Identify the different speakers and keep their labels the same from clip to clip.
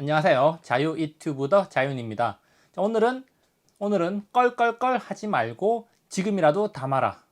Speaker 1: 안녕하세요. 자유 유튜브더 자윤입니다. 자, 오늘은 오늘은 껄껄껄 하지 말고 지금이라도 담아라.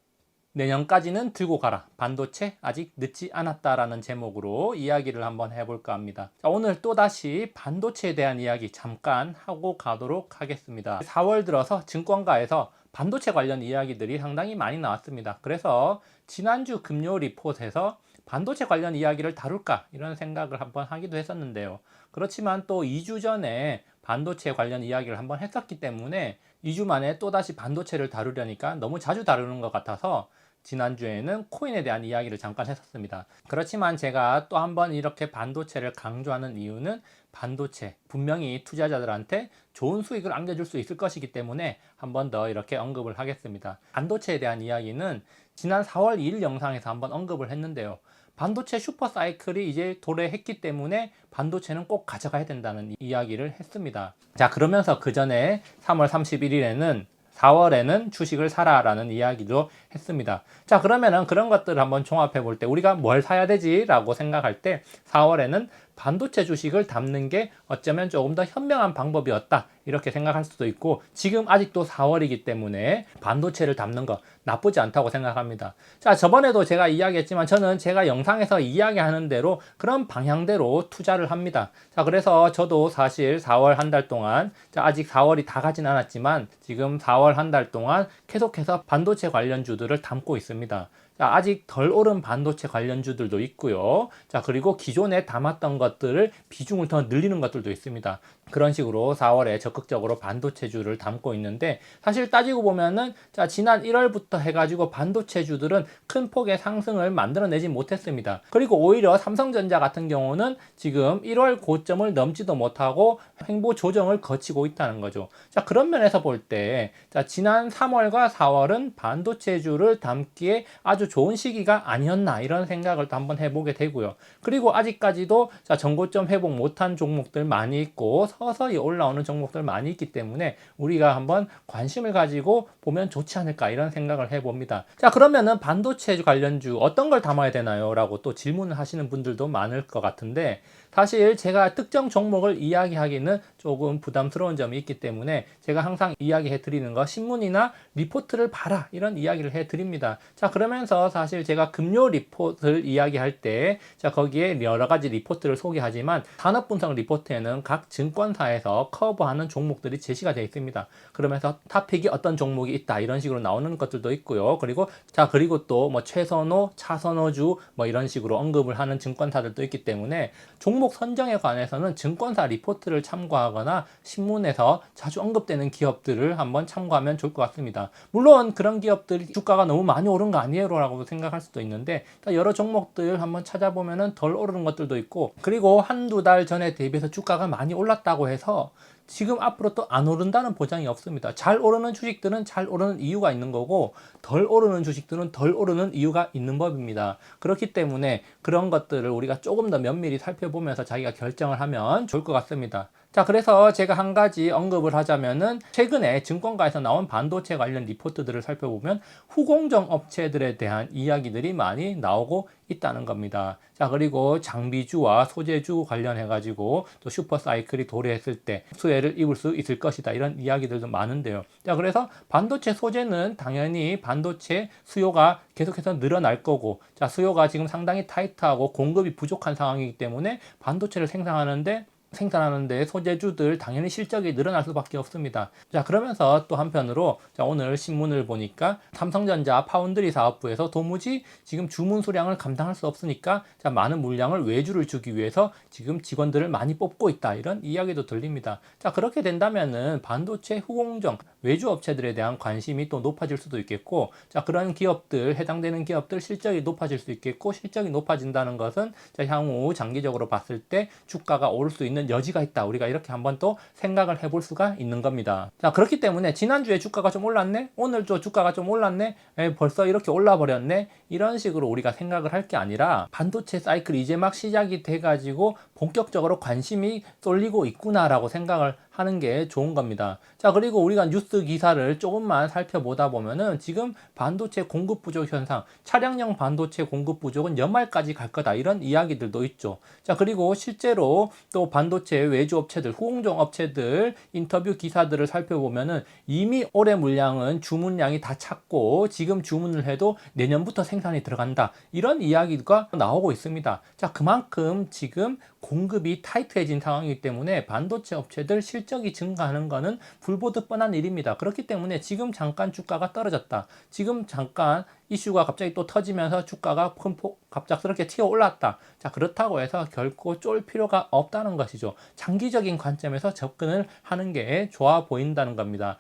Speaker 1: 내년까지는 들고 가라. 반도체 아직 늦지 않았다라는 제목으로 이야기를 한번 해볼까 합니다. 자, 오늘 또다시 반도체에 대한 이야기 잠깐 하고 가도록 하겠습니다. 4월 들어서 증권가에서 반도체 관련 이야기들이 상당히 많이 나왔습니다. 그래서 지난주 금요 리포트에서 반도체 관련 이야기를 다룰까 이런 생각을 한번 하기도 했었는데요. 그렇지만 또 2주 전에 반도체 관련 이야기를 한번 했었기 때문에 2주 만에 또다시 반도체를 다루려니까 너무 자주 다루는 것 같아서 지난주에는 코인에 대한 이야기를 잠깐 했었습니다. 그렇지만 제가 또 한번 이렇게 반도체를 강조하는 이유는 반도체 분명히 투자자들한테 좋은 수익을 안겨줄 수 있을 것이기 때문에 한 번 더 이렇게 언급을 하겠습니다. 반도체에 대한 이야기는 지난 4월 2일 영상에서 한번 언급을 했는데요. 반도체 슈퍼 사이클이 이제 도래했기 때문에 반도체는 꼭 가져가야 된다는 이야기를 했습니다. 자, 그러면서 그 전에 3월 31일에는 4월에는 주식을 사라라는 이야기도 했습니다. 자, 그러면은 그런 것들을 한번 종합해 볼 때 우리가 뭘 사야 되지라고 생각할 때 4월에는 반도체 주식을 담는 게 어쩌면 조금 더 현명한 방법이었다. 이렇게 생각할 수도 있고 지금 아직도 4월이기 때문에 반도체를 담는 거 나쁘지 않다고 생각합니다. 자, 저번에도 제가 이야기했지만 저는 제가 영상에서 이야기하는 대로 그런 방향대로 투자를 합니다. 자, 그래서 저도 사실 4월 한 달 동안 자, 아직 4월이 다 가진 않았지만 지금 4월 한 달 동안 계속해서 반도체 관련 주들을 담고 있습니다. 자, 아직 덜 오른 반도체 관련주들도 있고요. 자, 그리고 기존에 담았던 것들을 비중을 더 늘리는 것들도 있습니다. 그런 식으로 4월에 적극적으로 반도체주를 담고 있는데 사실 따지고 보면은 자, 지난 1월부터 해가지고 반도체주들은 큰 폭의 상승을 만들어내지 못했습니다. 그리고 오히려 삼성전자 같은 경우는 지금 1월 고점을 넘지도 못하고 횡보 조정을 거치고 있다는 거죠. 자, 그런 면에서 볼 때, 자, 지난 3월과 4월은 반도체주를 담기에 아주 좋은 시기가 아니었나 이런 생각을 또 한번 해보게 되고요. 그리고 아직까지도 자, 전고점 회복 못한 종목들 많이 있고 서서히 올라오는 종목들 많이 있기 때문에 우리가 한번 관심을 가지고 보면 좋지 않을까 이런 생각을 해봅니다. 자, 그러면은 반도체 관련주 어떤 걸 담아야 되나요? 라고 또 질문을 하시는 분들도 많을 것 같은데 사실 제가 특정 종목을 이야기하기는 조금 부담스러운 점이 있기 때문에 제가 항상 이야기해 드리는 거 신문이나 리포트를 봐라 이런 이야기를 해 드립니다. 자 그러면서 사실 제가 금요 리포트를 이야기할 때 자 거기에 여러 가지 리포트를 소개하지만 산업 분석 리포트에는 각 증권사에서 커버하는 종목들이 제시가 되어 있습니다. 그러면서 탑픽이 어떤 종목이 있다 이런 식으로 나오는 것들도 있고요. 그리고 자 그리고 또 뭐 최선호, 차선호주 뭐 이런 식으로 언급을 하는 증권사들도 있기 때문에 종목 선정에 관해서는 증권사 리포트를 참고하거나 신문에서 자주 언급되는 기업들을 한번 참고하면 좋을 것 같습니다. 물론 그런 기업들이 주가가 너무 많이 오른 거 아니에요 라고 생각할 수도 있는데 여러 종목들 한번 찾아보면은 덜 오르는 것들도 있고 그리고 한두 달 전에 대비해서 주가가 많이 올랐다고 해서 지금 앞으로 또 안 오른다는 보장이 없습니다. 잘 오르는 주식들은 잘 오르는 이유가 있는 거고 덜 오르는 주식들은 덜 오르는 이유가 있는 법입니다. 그렇기 때문에 그런 것들을 우리가 조금 더 면밀히 살펴보면서 자기가 결정을 하면 좋을 것 같습니다. 자, 그래서 제가 한 가지 언급을 하자면은 최근에 증권가에서 나온 반도체 관련 리포트들을 살펴보면 후공정 업체들에 대한 이야기들이 많이 나오고 있다는 겁니다. 자, 그리고 장비주와 소재주 관련해 가지고 또 슈퍼 사이클이 도래했을 때 수혜를 입을 수 있을 것이다. 이런 이야기들도 많은데요. 자, 그래서 반도체 소재는 당연히 반도체 수요가 계속해서 늘어날 거고, 자, 수요가 지금 상당히 타이트하고 공급이 부족한 상황이기 때문에 반도체를 생산하는데 생산하는데 소재주들 당연히 실적이 늘어날 수밖에 없습니다. 자 그러면서 또 한편으로 자, 오늘 신문을 보니까 삼성전자 파운드리 사업부에서 도무지 지금 주문 수량을 감당할 수 없으니까 자, 많은 물량을 외주를 주기 위해서 지금 직원들을 많이 뽑고 있다 이런 이야기도 들립니다. 자 그렇게 된다면은 반도체 후공정 외주 업체들에 대한 관심이 또 높아질 수도 있겠고 자 그런 기업들 해당되는 기업들 실적이 높아질 수 있겠고 실적이 높아진다는 것은 자, 향후 장기적으로 봤을 때 주가가 오를 수 있는 여지가 있다. 우리가 이렇게 한번 또 생각을 해볼 수가 있는 겁니다. 자, 그렇기 때문에 지난주에 주가가 좀 올랐네? 오늘도 주가가 좀 올랐네? 에, 벌써 이렇게 올라버렸네? 이런 식으로 우리가 생각을 할 게 아니라 반도체 사이클이 이제 막 시작이 돼가지고 본격적으로 관심이 쏠리고 있구나라고 생각을 하는 게 좋은 겁니다. 자, 그리고 우리가 뉴스 기사를 조금만 살펴보다 보면은 지금 반도체 공급 부족 현상, 차량용 반도체 공급 부족은 연말까지 갈 거다. 이런 이야기들도 있죠. 자, 그리고 실제로 또 반도체 외주 업체들, 후공정 업체들 인터뷰 기사들을 살펴보면은 이미 올해 물량은 주문량이 다 찼고 지금 주문을 해도 내년부터 생산이 들어간다. 이런 이야기가 나오고 있습니다. 자, 그만큼 지금 공급이 타이트해진 상황이기 때문에 반도체 업체들 실적이 증가하는 것은 불보듯 뻔한 일입니다. 그렇기 때문에 지금 잠깐 주가가 떨어졌다. 지금 잠깐 이슈가 갑자기 또 터지면서 주가가 큰 폭 갑작스럽게 튀어 올랐다. 자, 그렇다고 해서 결코 쫄 필요가 없다는 것이죠. 장기적인 관점에서 접근을 하는 게 좋아 보인다는 겁니다.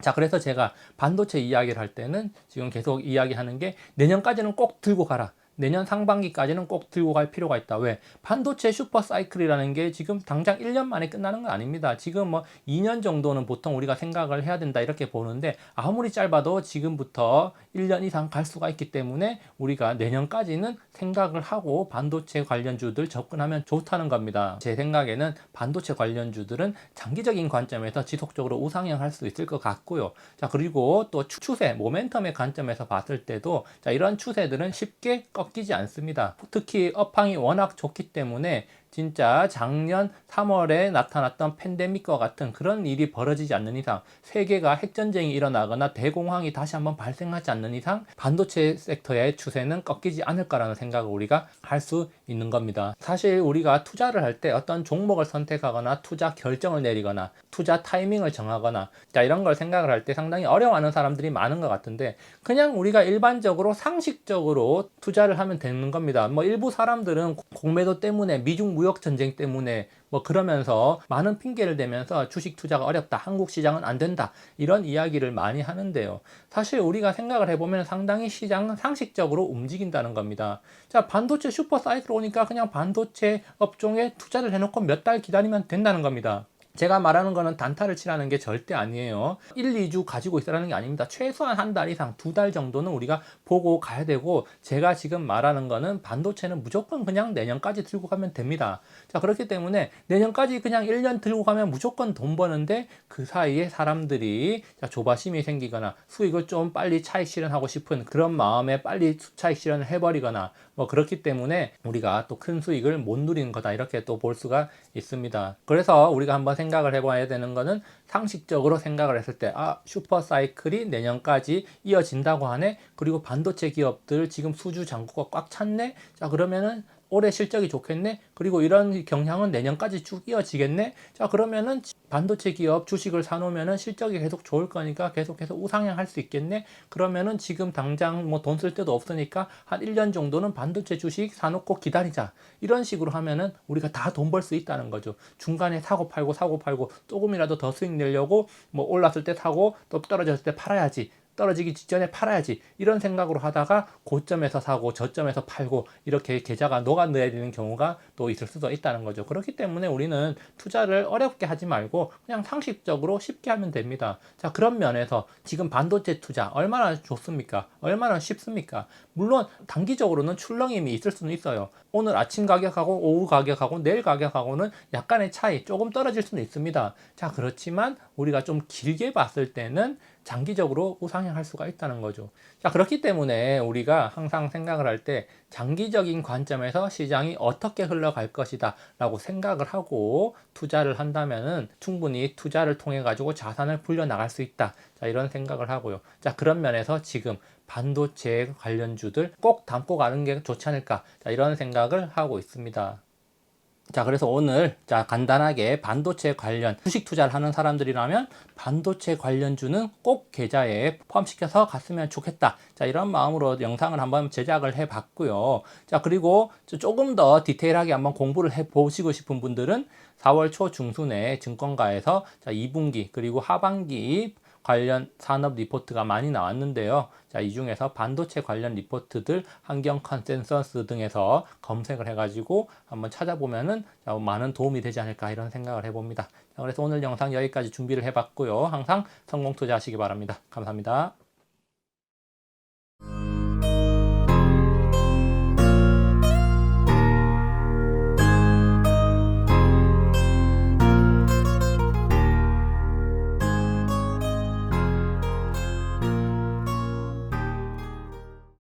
Speaker 1: 자, 그래서 제가 반도체 이야기를 할 때는 지금 계속 이야기하는 게 내년까지는 꼭 들고 가라. 내년 상반기까지는 꼭 들고 갈 필요가 있다. 왜? 반도체 슈퍼 사이클이라는 게 지금 당장 1년 만에 끝나는 건 아닙니다. 지금 뭐 2년 정도는 보통 우리가 생각을 해야 된다 이렇게 보는데 아무리 짧아도 지금부터 1년 이상 갈 수가 있기 때문에 우리가 내년까지는 생각을 하고 반도체 관련주들 접근하면 좋다는 겁니다. 제 생각에는 반도체 관련주들은 장기적인 관점에서 지속적으로 우상향할 수 있을 것 같고요. 자, 그리고 또 추세, 모멘텀의 관점에서 봤을 때도 자, 이런 추세들은 쉽게 꺾 이지 않습니다. 특히 업황이 워낙 좋기 때문에 진짜 작년 3월에 나타났던 팬데믹과 같은 그런 일이 벌어지지 않는 이상 세계가 핵전쟁이 일어나거나 대공황이 다시 한번 발생하지 않는 이상 반도체 섹터의 추세는 꺾이지 않을 거라는 생각을 우리가 할 수 있는 겁니다. 사실 우리가 투자를 할 때 어떤 종목을 선택하거나 투자 결정을 내리거나 투자 타이밍을 정하거나 자 이런 걸 생각을 할 때 상당히 어려워하는 사람들이 많은 것 같은데 그냥 우리가 일반적으로 상식적으로 투자를 하면 되는 겁니다. 뭐 일부 사람들은 공매도 때문에 미중 무역 전쟁 때문에 뭐 그러면서 많은 핑계를 대면서 주식 투자가 어렵다. 한국 시장은 안 된다. 이런 이야기를 많이 하는데요. 사실 우리가 생각을 해보면 상당히 시장은 상식적으로 움직인다는 겁니다. 자, 반도체 슈퍼 사이클 오니까 그냥 반도체 업종에 투자를 해놓고 몇 달 기다리면 된다는 겁니다. 제가 말하는 거는 단타를 치라는 게 절대 아니에요. 1, 2주 가지고 있으라는 게 아닙니다. 최소한 한 달 이상, 두 달 정도는 우리가 보고 가야 되고, 제가 지금 말하는 거는 반도체는 무조건 그냥 내년까지 들고 가면 됩니다. 자, 그렇기 때문에 내년까지 그냥 1년 들고 가면 무조건 돈 버는데, 그 사이에 사람들이 자, 조바심이 생기거나 수익을 좀 빨리 차익 실현하고 싶은 그런 마음에 빨리 차익 실현을 해버리거나, 뭐 그렇기 때문에 우리가 또 큰 수익을 못 누리는 거다. 이렇게 또 볼 수가 있습니다. 그래서 우리가 한번 생각을 해봐야 되는 거는 상식적으로 생각을 했을 때, 아, 슈퍼 사이클이 내년까지 이어진다고 하네? 그리고 반도체 기업들 지금 수주 잔고가 꽉 찼네? 자, 그러면은 올해 실적이 좋겠네? 그리고 이런 경향은 내년까지 쭉 이어지겠네? 자, 그러면은 반도체 기업 주식을 사놓으면은 실적이 계속 좋을 거니까 계속해서 우상향 할 수 있겠네? 그러면은 지금 당장 뭐 돈 쓸 데도 없으니까 한 1년 정도는 반도체 주식 사놓고 기다리자. 이런 식으로 하면은 우리가 다 돈 벌 수 있다는 거죠. 중간에 사고 팔고 사고 팔고 조금이라도 더 수익 내려고 뭐 올랐을 때 사고 또 떨어졌을 때 팔아야지. 떨어지기 직전에 팔아야지 이런 생각으로 하다가 고점에서 사고 저점에서 팔고 이렇게 계좌가 녹아내리는 경우가 또 있을 수도 있다는 거죠. 그렇기 때문에 우리는 투자를 어렵게 하지 말고 그냥 상식적으로 쉽게 하면 됩니다. 자 그런 면에서 지금 반도체 투자 얼마나 좋습니까? 얼마나 쉽습니까? 물론 단기적으로는 출렁임이 있을 수는 있어요. 오늘 아침 가격하고 오후 가격하고 내일 가격하고는 약간의 차이 조금 떨어질 수는 있습니다. 자 그렇지만 우리가 좀 길게 봤을 때는 장기적으로 우상향할 수가 있다는 거죠. 자, 그렇기 때문에 우리가 항상 생각을 할 때 장기적인 관점에서 시장이 어떻게 흘러갈 것이다 라고 생각을 하고 투자를 한다면은 충분히 투자를 통해 가지고 자산을 불려나갈 수 있다. 자, 이런 생각을 하고요. 자, 그런 면에서 지금 반도체 관련주들 꼭 담고 가는 게 좋지 않을까. 자, 이런 생각을 하고 있습니다. 자, 그래서 오늘 자, 간단하게 반도체 관련 주식 투자를 하는 사람들이라면 반도체 관련주는 꼭 계좌에 포함시켜서 갔으면 좋겠다. 자, 이런 마음으로 영상을 한번 제작을 해 봤고요. 자, 그리고 조금 더 디테일하게 한번 공부를 해 보시고 싶은 분들은 4월 초 중순에 증권가에서 자, 2분기 그리고 하반기 관련 산업 리포트가 많이 나왔는데요. 자, 이 중에서 반도체 관련 리포트들, 환경 컨센서스 등에서 검색을 해가지고 한번 찾아보면은 많은 도움이 되지 않을까 이런 생각을 해봅니다. 자, 그래서 오늘 영상 여기까지 준비를 해봤고요. 항상 성공 투자하시기 바랍니다. 감사합니다.